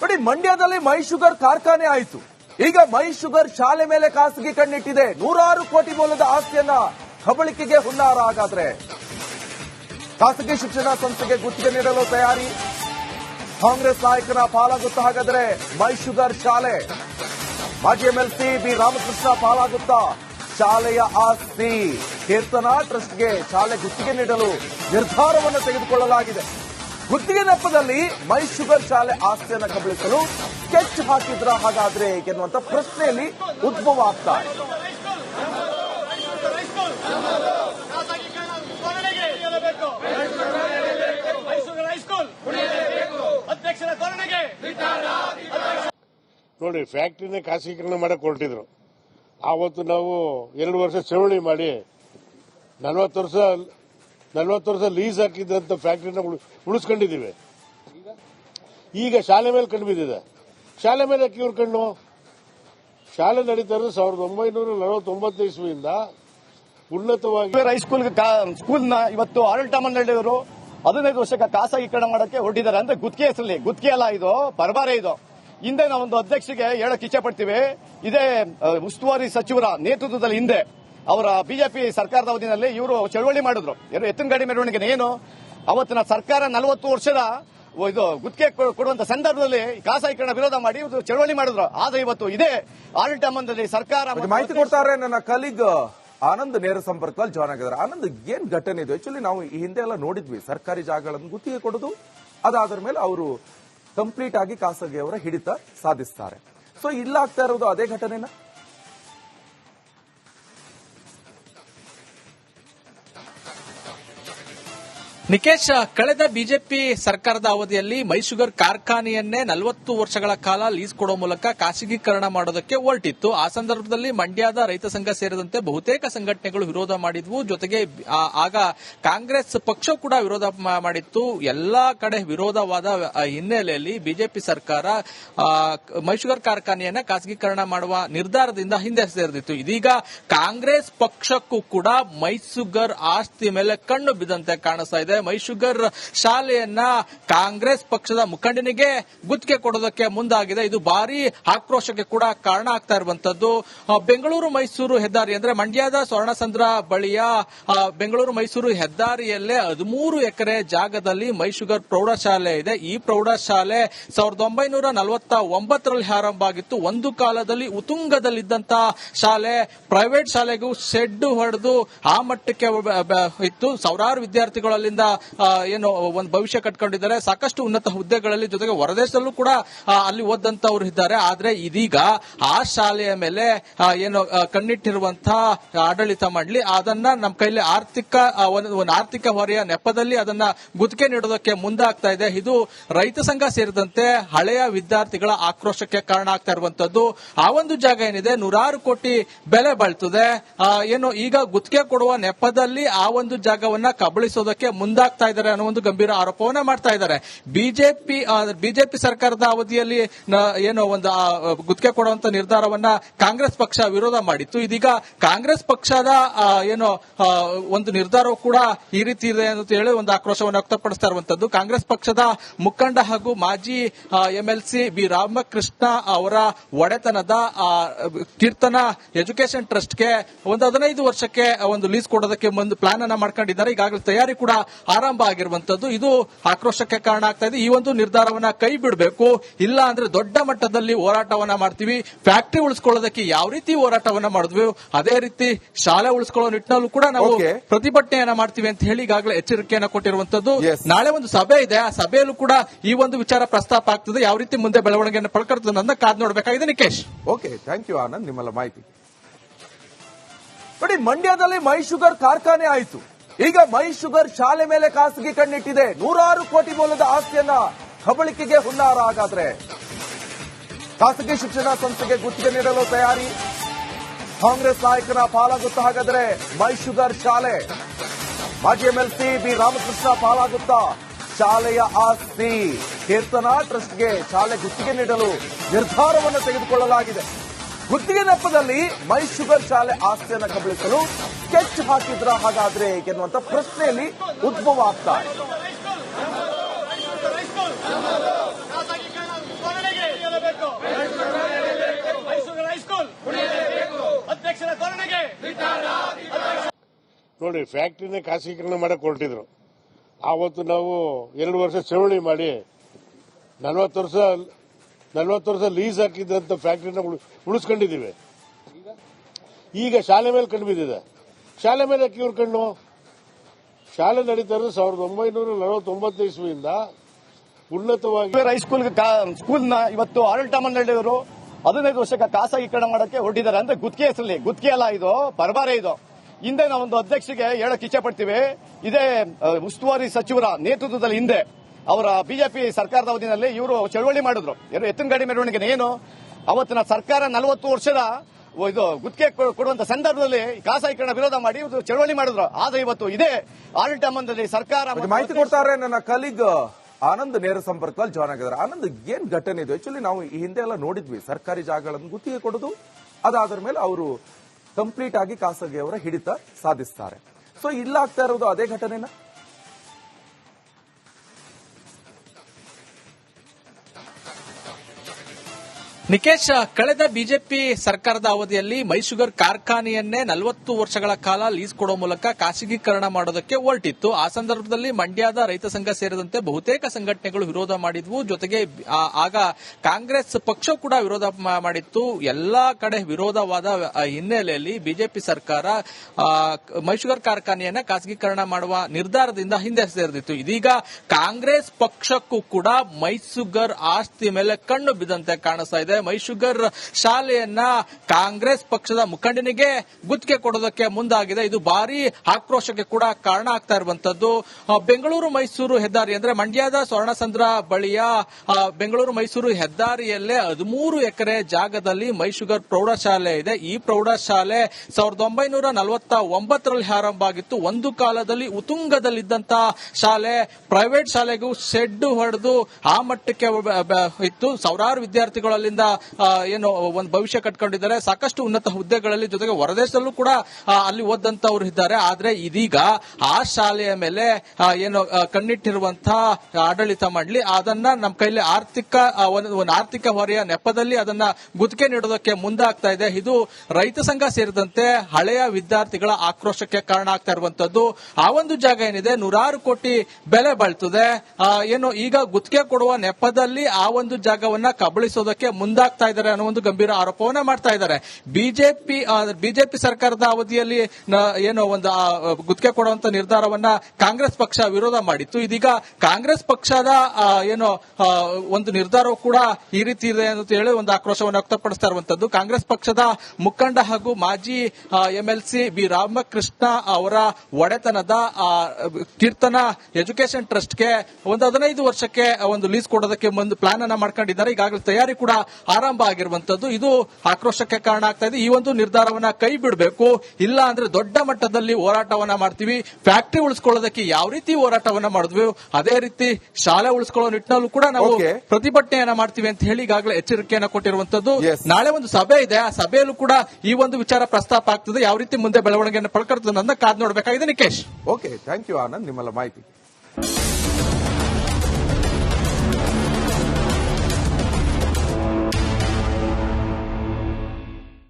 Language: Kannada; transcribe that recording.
ನೋಡಿ, ಮಂಡ್ಯದಲ್ಲಿ ಮೈ ಶುಗರ್ ಕಾರ್ಖಾನೆ ಆಯಿತು. ಈಗ ಮೈ ಶುಗರ್ ಶಾಲೆ ಮೇಲೆ ಖಾಸಗಿ ಕಣ್ಣಿಟ್ಟಿದೆ. ನೂರಾರು ಕೋಟಿ ಮೌಲ್ಯದ ಆಸ್ತಿಯನ್ನ ಕಬಳಿಕೆಗೆ ಹುನ್ನಾರ ಹಾಗಾದ್ರೆ. ಖಾಸಗಿ ಶಿಕ್ಷಣ ಸಂಸ್ಥೆಗೆ ಗುತ್ತಿಗೆ ನೀಡಲು ತಯಾರಿ. ಕಾಂಗ್ರೆಸ್ ನಾಯಕರ ಪಾಲಾಗುತ್ತಾ ಹಾಗಾದ್ರೆ ಮೈ ಶುಗರ್ ಶಾಲೆ. ಮಾಜಿ ಎಂಎಲ್ಸಿ ಬಿ ರಾಮಕೃಷ್ಣ ಪಾಲಾಗುತ್ತಾ. ಶಾಲೆಯ ಆಸ್ತಿ. ಕೀರ್ತನಾ ಟ್ರಸ್ಟ್ಗೆ ಶಾಲೆ ಗುತ್ತಿಗೆ ನೀಡಲು ನಿರ್ಧಾರವನ್ನು ತೆಗೆದುಕೊಳ್ಳಲಾಗಿದೆ. ಗುತ್ತಿಗೆ ನೆಪದಲ್ಲಿ ಮೈ ಶುಗರ್ ಶಾಲೆ ಆಸ್ತಿಯನ್ನು ಕಬಳಿಸಲು ಸ್ಕೆಚ್ ಹಾಕಿದ್ರ ಹಾಗಾದ್ರೆ ಎನ್ನುವಂತ ಪ್ರಶ್ನೆಯಲ್ಲಿ ಉದ್ಭವ ಆಗ್ತಾ ನೋಡಿ ಫ್ಯಾಕ್ಟ್ರಿನೇ ಖಾಸಗೀಕರಣ ಮಾಡಕ್ ಹೊರಟಿದ್ರು. ಆವತ್ತು ನಾವು ಎರಡು ವರ್ಷ ಚಳವಳಿ ಮಾಡಿ ನಲವತ್ತು ವರ್ಷ ನಲವತ್ತು ವರ್ಷ ಲೀಸ್ ಹಾಕಿದ್ದಂತ ಫ್ಯಾಕ್ಟ್ರಿನ ಉಳಿಸ್ಕೊಂಡಿದ್ದೀವಿ. ಈಗ ಶಾಲೆ ಮೇಲೆ ಕಣ್ಣು ಬಿದ್ದಿದೆ. ಶಾಲೆ ಮೇಲೆ ಹಾಕಿ ಶಾಲೆ ನಡೀತಾ ಇರೋದು ಸಾವಿರದ ಒಂಬೈನೂರ ನಲವತ್ತೊಂಬತ್ತು ಇಸ್ವಿಯಿಂದ ಉನ್ನತವಾಗಿ ಹೈಸ್ಕೂಲ್ ಸ್ಕೂಲ್ನ ಇವತ್ತು ಆಡಳಿತ ಮಂಡಳಿಯವರು ಹದಿನೈದು ವರ್ಷಕ್ಕೆ ಖಾಸಗೀಕರಣ ಮಾಡಕ್ಕೆ ಹೊರಟಿದ್ದಾರೆ. ಅಂದ್ರೆ ಗುತ್ತಿಗೆ ಹೆಸರಲ್ಲಿ, ಗುತ್ತಿಗೆ ಅಲ್ಲ ಇದು ಪರಬಾರೆ ಇದು. ಹಿಂದೆ ನಾವೊಂದು ಅಧ್ಯಕ್ಷರಿಗೆ ಹೇಳಕ್ ಇಚ್ಛೆ ಪಡ್ತೀವಿ. ಇದೇ ಉಸ್ತುವಾರಿ ಸಚಿವರ ನೇತೃತ್ವದಲ್ಲಿ ಹಿಂದೆ. ಅವರ ಬಿಜೆಪಿ ಸರ್ಕಾರದ ಅವಧಿನಲ್ಲಿ ಇವರು ಚಳವಳಿ ಮಾಡಿದ್ರು. ಏನು ಎತ್ತಿನ ಗಾಡಿ ಮೆರವಣಿಗೆ ಏನು? ಅವತ್ತಿನ ಸರ್ಕಾರ ನಲವತ್ತು ವರ್ಷದ ಇದು ಗುತ್ತಿಗೆ ಕೊಡುವಂತ ಸಂದರ್ಭದಲ್ಲಿ ಖಾಸಗೀಕರಣ ವಿರೋಧ ಮಾಡಿ ಇವರು ಚಳವಳಿ ಮಾಡಿದ್ರು. ಆದ್ರೆ ಇವತ್ತು ಇದೇ ಆಡಳಿತ ಮಂಡಳಿ ಸರ್ಕಾರ ಮಾಹಿತಿ ಕೊಡ್ತಾರೆ ನನ್ನ ಕಲೀಗ್ ಆನಂದ್ ನೇರ ಸಂಪರ್ಕದಲ್ಲಿ ಜಾಯ್ನ್ ಆಗಿದ್ದಾರೆ. ಆನಂದ್ ಏನ್ ಘಟನೆ ಇದು? ಆಕ್ಚುಲಿ ನಾವು ಈ ಹಿಂದೆ ಎಲ್ಲ ನೋಡಿದ್ವಿ. ಸರ್ಕಾರಿ ಜಾಗಗಳನ್ನು ಗುತ್ತಿಗೆ ಕೊಡೋದು ಅದಾದ್ರ ಮೇಲೆ ಅವರು ಕಂಪ್ಲೀಟ್ ಆಗಿ ಖಾಸಗಿಯವರ ಹಿಡಿತ ಸಾಧಿಸ್ತಾರೆ. ಸೊ ಇಲ್ಲಾಗ್ತಾ ಇರೋದು ಅದೇ ಘಟನೆನಾ? ನಿಕೇಶ್, ಕಳೆದ ಬಿಜೆಪಿ ಸರ್ಕಾರದ ಅವಧಿಯಲ್ಲಿ ಮೈಶುಗರ್ ಕಾರ್ಖಾನೆಯನ್ನೇ ನಲವತ್ತು ವರ್ಷಗಳ ಕಾಲ ಲೀಸ್ ಕೊಡೋ ಮೂಲಕ ಖಾಸಗೀಕರಣ ಮಾಡೋದಕ್ಕೆ ಹೊರಟಿತ್ತು. ಆ ಸಂದರ್ಭದಲ್ಲಿ ಮಂಡ್ಯದ ರೈತ ಸಂಘ ಸೇರಿದಂತೆ ಬಹುತೇಕ ಸಂಘಟನೆಗಳು ವಿರೋಧ ಮಾಡಿದ್ವು. ಜೊತೆಗೆ ಆಗ ಕಾಂಗ್ರೆಸ್ ಪಕ್ಷ ಕೂಡ ವಿರೋಧ ಮಾಡಿತ್ತು. ಎಲ್ಲಾ ಕಡೆ ವಿರೋಧವಾದ ಹಿನ್ನೆಲೆಯಲ್ಲಿ ಬಿಜೆಪಿ ಸರ್ಕಾರ ಮೈಸೂಗರ್ ಕಾರ್ಖಾನೆಯನ್ನ ಖಾಸಗೀಕರಣ ಮಾಡುವ ನಿರ್ಧಾರದಿಂದ ಹಿಂದೆ ಸೇರಿದಿತ್ತು. ಇದೀಗ ಕಾಂಗ್ರೆಸ್ ಪಕ್ಷಕ್ಕೂ ಕೂಡ ಮೈಸುಗರ್ ಆಸ್ತಿ ಮೇಲೆ ಕಣ್ಣು ಬಿದ್ದಂತೆ ಕಾಣಿಸ್ತಾ ಇದೆ. ಮೈಶುಗರ್ ಶಾಲೆಯನ್ನ ಕಾಂಗ್ರೆಸ್ ಪಕ್ಷದ ಮುಖಂಡನಿಗೆ ಗುತ್ತಿಗೆ ಕೊಡೋದಕ್ಕೆ ಮುಂದಾಗಿದೆ. ಇದು ಭಾರಿ ಆಕ್ರೋಶಕ್ಕೆ ಕೂಡ ಕಾರಣ ಆಗ್ತಾ ಇರುವಂತದ್ದು. ಬೆಂಗಳೂರು ಮೈಸೂರು ಹೆದ್ದಾರಿ ಅಂದ್ರೆ ಮಂಡ್ಯದ ಸ್ವರ್ಣಸಂದ್ರ ಬಳಿಯ ಬೆಂಗಳೂರು ಮೈಸೂರು ಹೆದ್ದಾರಿಯಲ್ಲೇ ಹದಿಮೂರು ಎಕರೆ ಜಾಗದಲ್ಲಿ ಮೈಶುಗರ್ ಪ್ರೌಢಶಾಲೆ ಇದೆ. ಈ ಪ್ರೌಢಶಾಲೆ ಸಾವಿರದ ಒಂಬೈನೂರ ನಲವತ್ತ ಒಂಬತ್ತರಲ್ಲಿ ಆರಂಭ ಆಗಿತ್ತು. ಒಂದು ಕಾಲದಲ್ಲಿ ಉತ್ತುಂಗದಲ್ಲಿದ್ದಂತ ಶಾಲೆ, ಪ್ರೈವೇಟ್ ಶಾಲೆಗೂ ಶೆಡ್ ಹೊಡೆದು ಆ ಮಟ್ಟಕ್ಕೆ ಇತ್ತು. ಸಾವಿರಾರು ವಿದ್ಯಾರ್ಥಿಗಳು ಅಲ್ಲಿಂದ ಏನು, ಒಂದು ಭವಿಷ್ಯ ಕಟ್ಕೊಂಡಿದ್ದಾರೆ. ಸಾಕಷ್ಟು ಉನ್ನತ ಹುದ್ದೆಗಳಲ್ಲಿ ಜೊತೆಗೆ ಹೊರದೇಶದಲ್ಲೂ ಕೂಡ ಅಲ್ಲಿ ಓದಂತವ್ರು ಇದ್ದಾರೆ. ಆದ್ರೆ ಇದೀಗ ಆ ಶಾಲೆಯ ಮೇಲೆ ಏನು ಕಣ್ಣಿಟ್ಟಿರುವಂತಹ ಆಡಳಿತ ಮಾಡಲಿ, ಅದನ್ನ ನಮ್ಮ ಕೈಲಿ ಆರ್ಥಿಕ ಒಂದು ಆರ್ಥಿಕ ಹೊರೆಯ ನೆಪದಲ್ಲಿ ಅದನ್ನ ಗುತ್ತಿಗೆ ನೀಡೋದಕ್ಕೆ ಮುಂದಾಗ್ತಾ ಇದೆ. ಇದು ರೈತ ಸಂಘ ಸೇರಿದಂತೆ ಹಳೆಯ ವಿದ್ಯಾರ್ಥಿಗಳ ಆಕ್ರೋಶಕ್ಕೆ ಕಾರಣ ಆಗ್ತಾ ಇರುವಂತದ್ದು ಆ ಒಂದು ಜಾಗ ಏನಿದೆ, ನೂರಾರು ಕೋಟಿ ಬೆಲೆ ಬಾಳ್ತದೆ. ಏನು, ಈಗ ಗುತ್ತಿಗೆ ಕೊಡುವ ನೆಪದಲ್ಲಿ ಆ ಒಂದು ಜಾಗವನ್ನ ಕಬಳಿಸೋದಕ್ಕೆ ಮುಂದಾಗ್ತಾ ಇದ್ದಾರೆ ಅನ್ನೋ ಒಂದು ಗಂಭೀರ ಆರೋಪವನ್ನ ಮಾಡ್ತಾ ಇದ್ದಾರೆ. ಬಿಜೆಪಿ ಬಿಜೆಪಿ ಸರ್ಕಾರದ ಅವಧಿಯಲ್ಲಿ ಏನು ಒಂದು ಗುತ್ತಿಗೆ ಕೊಡುವಂತ ನಿರ್ಧಾರವನ್ನ ಕಾಂಗ್ರೆಸ್ ಪಕ್ಷ ವಿರೋಧ ಮಾಡಿತ್ತು. ಇದೀಗ ಕಾಂಗ್ರೆಸ್ ಪಕ್ಷದ ಏನು ಒಂದು ನಿರ್ಧಾರವು ಕೂಡ ಈ ರೀತಿ ಇದೆ ಅಂತ ಹೇಳಿ ಒಂದು ಆಕ್ರೋಶವನ್ನು ವ್ಯಕ್ತಪಡಿಸ್ತಾ ಇರುವಂತದ್ದು. ಕಾಂಗ್ರೆಸ್ ಪಕ್ಷದ ಮುಖಂಡ ಹಾಗೂ ಮಾಜಿ ಎಂಎಲ್ಸಿ ಬಿ ರಾಮಕೃಷ್ಣ ಅವರ ಒಡೆತನದ ಕೀರ್ತನ ಎಜುಕೇಶನ್ ಟ್ರಸ್ಟ್ಗೆ ಒಂದು ಹದಿನೈದು ವರ್ಷಕ್ಕೆ ಒಂದು ಲೀಸ್ ಕೊಡೋದಕ್ಕೆ ಒಂದು ಪ್ಲಾನ್ ಅನ್ನ ಮಾಡ್ಕೊಂಡಿದ್ದಾರೆ. ಈಗಾಗಲೇ ತಯಾರಿ ಕೂಡ ಆರಂಭ ಆಗಿರುವಂತದ್ದು. ಇದು ಆಕ್ರೋಶಕ್ಕೆ ಕಾರಣ ಆಗ್ತಾ ಇದೆ. ಈ ಒಂದು ನಿರ್ಧಾರವನ್ನ ಕೈ ಬಿಡಬೇಕು. ಇಲ್ಲ ಅಂದ್ರೆ ದೊಡ್ಡ ಮಟ್ಟದಲ್ಲಿ ಹೋರಾಟವನ್ನ ಮಾಡ್ತೀವಿ. ಫ್ಯಾಕ್ಟರಿ ಉಳಿಸ್ಕೊಳ್ಳೋದಕ್ಕೆ ಯಾವ ರೀತಿ ಹೋರಾಟವನ್ನ ಮಾಡಿದ್ವಿ ಅದೇ ರೀತಿ ಶಾಲೆ ಉಳಿಸ್ಕೊಳ್ಳೋ ನಿಟ್ಟಿನಲ್ಲೂ ಕೂಡ ನಾವು ಪ್ರತಿಭಟನೆಯನ್ನ ಮಾಡ್ತೀವಿ ಅಂತ ಹೇಳಿ ಈಗಾಗಲೇ ಎಚ್ಚರಿಕೆಯನ್ನ ಕೊಟ್ಟಿರುವಂತದ್ದು. ನಾಳೆ ಒಂದು ಸಭೆ ಇದೆ. ಆ ಸಭೆಯಲ್ಲೂ ಕೂಡ ಈ ಒಂದು ವಿಚಾರ ಪ್ರಸ್ತಾಪ ಆಗ್ತದೆ. ಯಾವ ರೀತಿ ಮುಂದೆ ಬೆಳವಣಿಗೆಯನ್ನು ಪಡ್ಕೊಳ್ತದೆ ನನ್ನ ಕಾದ್ ನೋಡಬೇಕಾಗಿದೆ. Nikesh. Okay thank you Anand ನಿಮ್ಮೆಲ್ಲ ಮಾಹಿತಿ. ನೋಡಿ ಮಂಡ್ಯದಲ್ಲಿ ಮೈ ಶುಗರ್ ಕಾರ್ಖಾನೆ ಆಯಿತು. ಈಗ ಮೈ ಶುಗರ್ ಶಾಲೆ ಮೇಲೆ ಖಾಸಗಿ ಕಣ್ಣಿಟ್ಟಿದೆ. ನೂರಾರು ಕೋಟಿ ಮೌಲ್ಯದ ಆಸ್ತಿಯನ್ನ ಕಬಳಿಕೆಗೆ ಹುನ್ನಾರ ಹಾಗಾದ್ರೆ. ಖಾಸಗಿ ಶಿಕ್ಷಣ ಸಂಸ್ಥೆಗೆ ಗುತ್ತಿಗೆ ನೀಡಲು ತಯಾರಿ. ಕಾಂಗ್ರೆಸ್ ನಾಯಕನ ಪಾಲಾಗುತ್ತಾ ಹಾಗಾದ್ರೆ ಮೈ ಶುಗರ್ ಶಾಲೆ. ಮಾಜಿ ಎಂಎಲ್ಸಿ ಬಿ ರಾಮಕೃಷ್ಣ ಪಾಲಾಗುತ್ತಾ ಶಾಲೆಯ ಆಸ್ತಿ. ಕೀರ್ತನಾ ಟ್ರಸ್ಟ್ಗೆ ಶಾಲೆ ಗುತ್ತಿಗೆ ನೀಡಲು ನಿರ್ಧಾರವನ್ನು ತೆಗೆದುಕೊಳ್ಳಲಾಗಿದೆ. ಗುತ್ತಿಗೆ ನೆಪದಲ್ಲಿ ಮೈ ಶುಗರ್ ಶಾಲೆ ಆಸ್ತಿಯನ್ನು ಕಬಳಿಸಲು ಸ್ಕೆಚ್ ಹಾಕಿದ್ರ ಹಾಗಾದ್ರೆ ಎನ್ನುವಂತ ಪ್ರಶ್ನೆಯಲ್ಲಿ ಉದ್ಭವ ಆಗ್ತಾ ನೋಡಿ ಫ್ಯಾಕ್ಟ್ರಿನೇ ಖಾಸಗೀಕರಣ ಮಾಡಕ್ಕೆ ಹೊರಟಿದ್ರು. ಆವತ್ತು ನಾವು ಎರಡು ವರ್ಷ ಚಳವಳಿ ಮಾಡಿ ನಲವತ್ತು ವರ್ಷ ನಲ್ವತ್ತು ವರ್ಷ ಲೀಸ್ ಹಾಕಿದ್ದಂತ ಫ್ಯಾಕ್ಟ್ರಿನ ಉಳಿಸ್ಕೊಂಡಿದ್ದೀವಿ. ಈಗ ಶಾಲೆ ಮೇಲೆ ಕಣ್ಣು ಬಿದ್ದಿದೆ. ಶಾಲೆ ಮೇಲೆ ಹಾಕಿ ಶಾಲೆ ನಡೀತಾ ಇರೋದು ಸಾವಿರದ ಒಂಬೈನೂರ ನಲವತ್ತೊಂಬತ್ತು ಇಸ್ವಿಯಿಂದ ಉನ್ನತವಾಗಿ ಹೈಸ್ಕೂಲ್ ಸ್ಕೂಲ್ನ ಇವತ್ತು ಆಡಳಿತ ಮಂಡಳಿಯವರು ಹದಿನೈದು ವರ್ಷಕ್ಕೆ ಖಾಸಗೀಕರಣ ಮಾಡಕ್ಕೆ ಹೊರಟಿದ್ದಾರೆ. ಅಂದ್ರೆ ಗುತ್ತಿಗೆ ಹೆಸರಲ್ಲಿ, ಗುತ್ತಿಗೆ ಅಲ್ಲ ಇದು ಪರಬಾರೆ ಇದು. ಹಿಂದೆ ನಾವೊಂದು ಅಧ್ಯಕ್ಷರಿಗೆ ಹೇಳಕ್ ಇಚ್ಛೆ ಪಡ್ತೀವಿ. ಇದೇ ಉಸ್ತುವಾರಿ ಸಚಿವರ ನೇತೃತ್ವದಲ್ಲಿ ಹಿಂದೆ. ಅವರ ಬಿಜೆಪಿ ಸರ್ಕಾರದ ಅವಧಿಯಲ್ಲಿ ಇವರು ಚಳವಳಿ ಮಾಡಿದ್ರು. ಏನು ಎತ್ತಿನ ಗಾಡಿ ಮೆರವಣಿಗೆ ಏನು? ಅವತ್ತಿನ ಸರ್ಕಾರ ನಲವತ್ತು ವರ್ಷದ ಇದು ಗುತ್ತಿಗೆ ಕೊಡುವಂತ ಸಂದರ್ಭದಲ್ಲಿ ಖಾಸಗೀಕರಣ ವಿರೋಧ ಮಾಡಿ ಇವರು ಚಳವಳಿ ಮಾಡಿದ್ರು. ಆದ್ರೆ ಇವತ್ತು ಇದೇ ಆಡಳಿತ ಮಂಡಳಿ ಸರ್ಕಾರ ಮಾಹಿತಿ ಕೊಡ್ತಾರೆ ನನ್ನ ಕಲೀಗ್ ಆನಂದ್ ನೇರ ಸಂಪರ್ಕದಲ್ಲಿ ಜಾಯ್ನ್ ಆಗಿದ್ದಾರೆ. ಆನಂದ್ ಏನ್ ಘಟನೆ ಇದು? ಆಕ್ಚುಲಿ ನಾವು ಈ ಹಿಂದೆ ಎಲ್ಲ ನೋಡಿದ್ವಿ. ಸರ್ಕಾರಿ ಜಾಗಗಳನ್ನು ಗುತ್ತಿಗೆ ಕೊಡೋದು ಅದಾದ್ರ ಮೇಲೆ ಅವರು ಕಂಪ್ಲೀಟ್ ಆಗಿ ಖಾಸಗಿಯವರ ಹಿಡಿತ ಸಾಧಿಸ್ತಾರೆ. ಸೊ ಇಲ್ಲಾಗ್ತಾ ಇರೋದು ಅದೇ ಘಟನೆನಾ? ನಿಕೇಶ್, ಕಳೆದ ಬಿಜೆಪಿ ಸರ್ಕಾರದ ಅವಧಿಯಲ್ಲಿ ಮೈಶುಗರ್ ಕಾರ್ಖಾನೆಯನ್ನೇ ನಲವತ್ತು ವರ್ಷಗಳ ಕಾಲ ಲೀಸ್ ಕೊಡೋ ಮೂಲಕ ಖಾಸಗೀಕರಣ ಮಾಡೋದಕ್ಕೆ ಹೊರಟಿತ್ತು. ಆ ಸಂದರ್ಭದಲ್ಲಿ ಮಂಡ್ಯದ ರೈತ ಸಂಘ ಸೇರಿದಂತೆ ಬಹುತೇಕ ಸಂಘಟನೆಗಳು ವಿರೋಧ ಮಾಡಿದ್ವು. ಜೊತೆಗೆ ಆಗ ಕಾಂಗ್ರೆಸ್ ಪಕ್ಷ ಕೂಡ ವಿರೋಧ ಮಾಡಿತ್ತು. ಎಲ್ಲಾ ಕಡೆ ವಿರೋಧವಾದ ಹಿನ್ನೆಲೆಯಲ್ಲಿ ಬಿಜೆಪಿ ಸರ್ಕಾರ ಮೈಸೂಗರ್ ಕಾರ್ಖಾನೆಯನ್ನ ಖಾಸಗೀಕರಣ ಮಾಡುವ ನಿರ್ಧಾರದಿಂದ ಹಿಂದೆ ಸೇರಿದಿತ್ತು. ಇದೀಗ ಕಾಂಗ್ರೆಸ್ ಪಕ್ಷಕ್ಕೂ ಕೂಡ ಮೈಸುಗರ್ ಆಸ್ತಿ ಮೇಲೆ ಕಣ್ಣು ಬಿದ್ದಂತೆ ಕಾಣಿಸ್ತಾ ಇದೆ. ಮೈಶುಗರ್ ಶಾಲೆಯನ್ನ ಕಾಂಗ್ರೆಸ್ ಪಕ್ಷದ ಮುಖಂಡನಿಗೆ ಗುತ್ತಿಗೆ ಕೊಡೋದಕ್ಕೆ ಮುಂದಾಗಿದೆ. ಇದು ಭಾರಿ ಆಕ್ರೋಶಕ್ಕೆ ಕೂಡ ಕಾರಣ ಆಗ್ತಾ ಇರುವಂತದ್ದು. ಬೆಂಗಳೂರು ಮೈಸೂರು ಹೆದ್ದಾರಿ ಅಂದ್ರೆ ಮಂಡ್ಯದ ಸ್ವರ್ಣಸಂದ್ರ ಬಳಿಯ ಬೆಂಗಳೂರು ಮೈಸೂರು ಹೆದ್ದಾರಿಯಲ್ಲೇ ಹದಿಮೂರು ಎಕರೆ ಜಾಗದಲ್ಲಿ ಮೈಶುಗರ್ ಪ್ರೌಢಶಾಲೆ ಇದೆ. ಈ ಪ್ರೌಢಶಾಲೆ ಸಾವಿರದ ಒಂಬೈನೂರ ನಲವತ್ತ ಒಂಬತ್ತರಲ್ಲಿ ಆರಂಭ ಆಗಿತ್ತು. ಒಂದು ಕಾಲದಲ್ಲಿ ಉತ್ತುಂಗದಲ್ಲಿದ್ದಂತ ಶಾಲೆ, ಪ್ರೈವೇಟ್ ಶಾಲೆಗೂ ಶೆಡ್ ಹೊಡೆದು ಆ ಮಟ್ಟಕ್ಕೆ ಇತ್ತು. ಸಾವಿರಾರು ವಿದ್ಯಾರ್ಥಿಗಳು ಅಲ್ಲಿಂದ ಏನು, ಒಂದು ಭವಿಷ್ಯ ಕಟ್ಕೊಂಡಿದ್ದಾರೆ. ಸಾಕಷ್ಟು ಉನ್ನತ ಹುದ್ದೆಗಳಲ್ಲಿ ಜೊತೆಗೆ ಹೊರದೇಶದಲ್ಲೂ ಕೂಡ ಅಲ್ಲಿ ಓದಂತವ್ರು ಇದ್ದಾರೆ. ಆದ್ರೆ ಇದೀಗ ಆ ಶಾಲೆಯ ಮೇಲೆ ಏನು ಕಣ್ಣಿಟ್ಟಿರುವಂತಹ ಆಡಳಿತ ಮಾಡಲಿ, ಅದನ್ನ ನಮ್ಮ ಕೈಲಿ ಆರ್ಥಿಕ ಒಂದು ಆರ್ಥಿಕ ಹೊರೆಯ ನೆಪದಲ್ಲಿ ಅದನ್ನ ಗುತ್ತಿಗೆ ನೀಡೋದಕ್ಕೆ ಮುಂದಾಗ್ತಾ ಇದೆ. ಇದು ರೈತ ಸಂಘ ಸೇರಿದಂತೆ ಹಳೆಯ ವಿದ್ಯಾರ್ಥಿಗಳ ಆಕ್ರೋಶಕ್ಕೆ ಕಾರಣ ಆಗ್ತಾ ಇರುವಂತದ್ದು ಆ ಒಂದು ಜಾಗ ಏನಿದೆ, ನೂರಾರು ಕೋಟಿ ಬೆಲೆ ಬಾಳ್ತದೆ. ಏನು, ಈಗ ಗುತ್ತಿಗೆ ಕೊಡುವ ನೆಪದಲ್ಲಿ ಆ ಒಂದು ಜಾಗವನ್ನ ಕಬಳಿಸೋದಕ್ಕೆ ಮುಂದಾಗ್ತಾ ಇದ್ದಾರೆ ಅನ್ನೋ ಒಂದು ಗಂಭೀರ ಆರೋಪವನ್ನ ಮಾಡ್ತಾ ಇದ್ದಾರೆ. ಬಿಜೆಪಿ ಬಿಜೆಪಿ ಸರ್ಕಾರದ ಅವಧಿಯಲ್ಲಿ ಏನು ಒಂದು ಗುತ್ತಿಗೆ ಕೊಡುವಂತ ನಿರ್ಧಾರವನ್ನ ಕಾಂಗ್ರೆಸ್ ಪಕ್ಷ ವಿರೋಧ ಮಾಡಿತ್ತು. ಇದೀಗ ಕಾಂಗ್ರೆಸ್ ಪಕ್ಷದ ಏನು ಒಂದು ನಿರ್ಧಾರವು ಕೂಡ ಈ ರೀತಿ ಇದೆ ಅಂತ ಹೇಳಿ ಒಂದು ಆಕ್ರೋಶವನ್ನು ವ್ಯಕ್ತಪಡಿಸ್ತಾ ಇರುವಂತದ್ದು. ಕಾಂಗ್ರೆಸ್ ಪಕ್ಷದ ಮುಖಂಡ ಹಾಗೂ ಮಾಜಿ ಎಂಎಲ್ಸಿ ಬಿ ರಾಮಕೃಷ್ಣ ಅವರ ಒಡೆತನದ ಕೀರ್ತನ ಎಜುಕೇಶನ್ ಟ್ರಸ್ಟ್ಗೆ ಒಂದು ಹದಿನೈದು ವರ್ಷಕ್ಕೆ ಒಂದು ಲೀಸ್ ಕೊಡೋದಕ್ಕೆ ಒಂದು ಪ್ಲಾನ್ ಅನ್ನ ಮಾಡ್ಕೊಂಡಿದ್ದಾರೆ. ಈಗಾಗಲೇ ತಯಾರಿ ಕೂಡ ಆರಂಭ ಆಗಿರುವಂತದ್ದು. ಇದು ಆಕ್ರೋಶಕ್ಕೆ ಕಾರಣ ಆಗ್ತಾ ಇದೆ. ಈ ಒಂದು ನಿರ್ಧಾರವನ್ನ ಕೈ ಬಿಡಬೇಕು. ಇಲ್ಲ ಅಂದ್ರೆ ದೊಡ್ಡ ಮಟ್ಟದಲ್ಲಿ ಹೋರಾಟವನ್ನ ಮಾಡ್ತೀವಿ. ಫ್ಯಾಕ್ಟರಿ ಉಳಿಸ್ಕೊಳ್ಳೋದಕ್ಕೆ ಯಾವ ರೀತಿ ಹೋರಾಟವನ್ನ ಮಾಡಿದ್ವಿ ಅದೇ ರೀತಿ ಶಾಲೆ ಉಳಿಸ್ಕೊಳ್ಳೋ ನಿಟ್ಟಿನಲ್ಲೂ ಕೂಡ ನಾವು ಪ್ರತಿಭಟನೆಯನ್ನ ಮಾಡ್ತೀವಿ ಅಂತ ಹೇಳಿ ಈಗಾಗಲೇ ಎಚ್ಚರಿಕೆಯನ್ನ ಕೊಟ್ಟಿರುವಂತದ್ದು. ನಾಳೆ ಒಂದು ಸಭೆ ಇದೆ. ಆ ಸಭೆಯಲ್ಲೂ ಕೂಡ ಈ ಒಂದು ವಿಚಾರ ಪ್ರಸ್ತಾಪ ಆಗ್ತದೆ. ಯಾವ ರೀತಿ ಮುಂದೆ ಬೆಳವಣಿಗೆಯನ್ನು ಪಡ್ಕೊಳ್ತದೆ ಅನ್ನೋದನ್ನ ಕಾದ್ ನೋಡಬೇಕಾಗಿದೆ Nikesh. Okay thank you Anand ನಿಮ್ಮೆಲ್ಲ ಮಾಹಿತಿ.